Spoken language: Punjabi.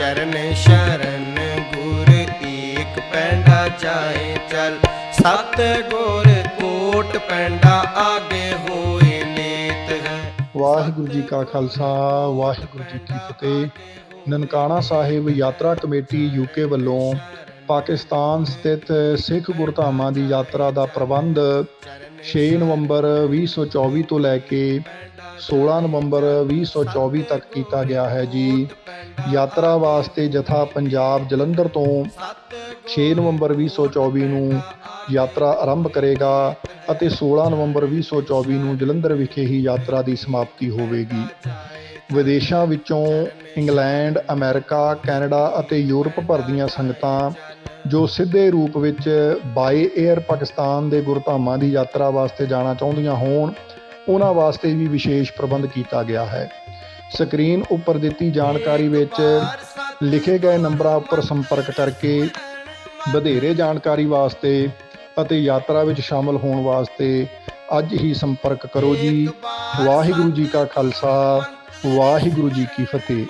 ਚਰਨ, ਸ਼ਰਨ ਗੁਰ ਏਕ ਪੈਂਡਾ ਜਾਏ ਚਲ ਸਤ ਗੁਰ ਕੋਟ ਪੈਂਡਾ ਆਗੇ ਹੋਏ ਨੇਤ ਹੈ। ਵਾਹਿਗੁਰੂ ਜੀ ਕਾ ਖਾਲਸਾ, ਵਾਹਿਗੁਰੂ ਜੀ ਕੀ ਫਤਿਹ। ਨਨਕਾਣਾ ਸਾਹਿਬ ਯਾਤਰਾ ਕਮੇਟੀ ਯੂਕੇ ਵੱਲੋਂ ਪਾਕਿਸਤਾਨ ਸਥਿਤ ਸਿੱਖ ਗੁਰਧਾਮਾਂ ਦੀ ਯਾਤਰਾ ਦਾ ਪ੍ਰਬੰਧ 6 ਨਵੰਬਰ 2024 ਤੋਂ ਲੈ ਕੇ 16 ਨਵੰਬਰ 2024 ਤੱਕ ਕੀਤਾ ਗਿਆ ਹੈ ਜੀ। ਯਾਤਰਾ ਵਾਸਤੇ ਜਥਾ ਪੰਜਾਬ ਜਲੰਧਰ ਤੋਂ 6 ਨਵੰਬਰ 2024 ਨੂੰ ਯਾਤਰਾ ਆਰੰਭ ਕਰੇਗਾ ਅਤੇ 16 ਨਵੰਬਰ 2024 ਨੂੰ ਜਲੰਧਰ ਵਿਖੇ ਹੀ ਯਾਤਰਾ ਦੀ ਸਮਾਪਤੀ ਹੋਵੇਗੀ। ਵਿਦੇਸ਼ਾਂ ਵਿੱਚੋਂ ਇੰਗਲੈਂਡ, ਅਮਰੀਕਾ, ਕੈਨੇਡਾ ਅਤੇ ਯੂਰਪ ਭਰ ਦੀਆਂ ਸੰਗਤਾਂ ਜੋ ਸਿੱਧੇ ਰੂਪ ਵਿੱਚ ਬਾਈ 에ਅਰ ਪਾਕਿਸਤਾਨ ਦੇ ਗੁਰਧਾਮਾਂ ਦੀ ਯਾਤਰਾ ਵਾਸਤੇ ਜਾਣਾ ਚਾਹੁੰਦੀਆਂ ਹੋਣ, ਉਹਨਾਂ ਵਾਸਤੇ ਵੀ ਵਿਸ਼ੇਸ਼ ਪ੍ਰਬੰਧ ਕੀਤਾ ਗਿਆ ਹੈ। ਸਕਰੀਨ ਉੱਪਰ ਦਿੱਤੀ ਜਾਣਕਾਰੀ ਵਿੱਚ ਲਿਖੇ ਗਏ ਨੰਬਰਾਂ ਉੱਪਰ ਸੰਪਰਕ ਕਰਕੇ ਵਧੇਰੇ ਜਾਣਕਾਰੀ ਵਾਸਤੇ ਅਤੇ ਯਾਤਰਾ ਵਿੱਚ ਸ਼ਾਮਲ ਹੋਣ ਵਾਸਤੇ ਅੱਜ ਹੀ ਸੰਪਰਕ ਕਰੋ ਜੀ। ਵਾਹਿਗੁਰੂ ਜੀ ਕਾ ਖਾਲਸਾ। ਵਾਹਿਗੁਰੂ ਜੀ ਕੀ ਫਤਿਹ।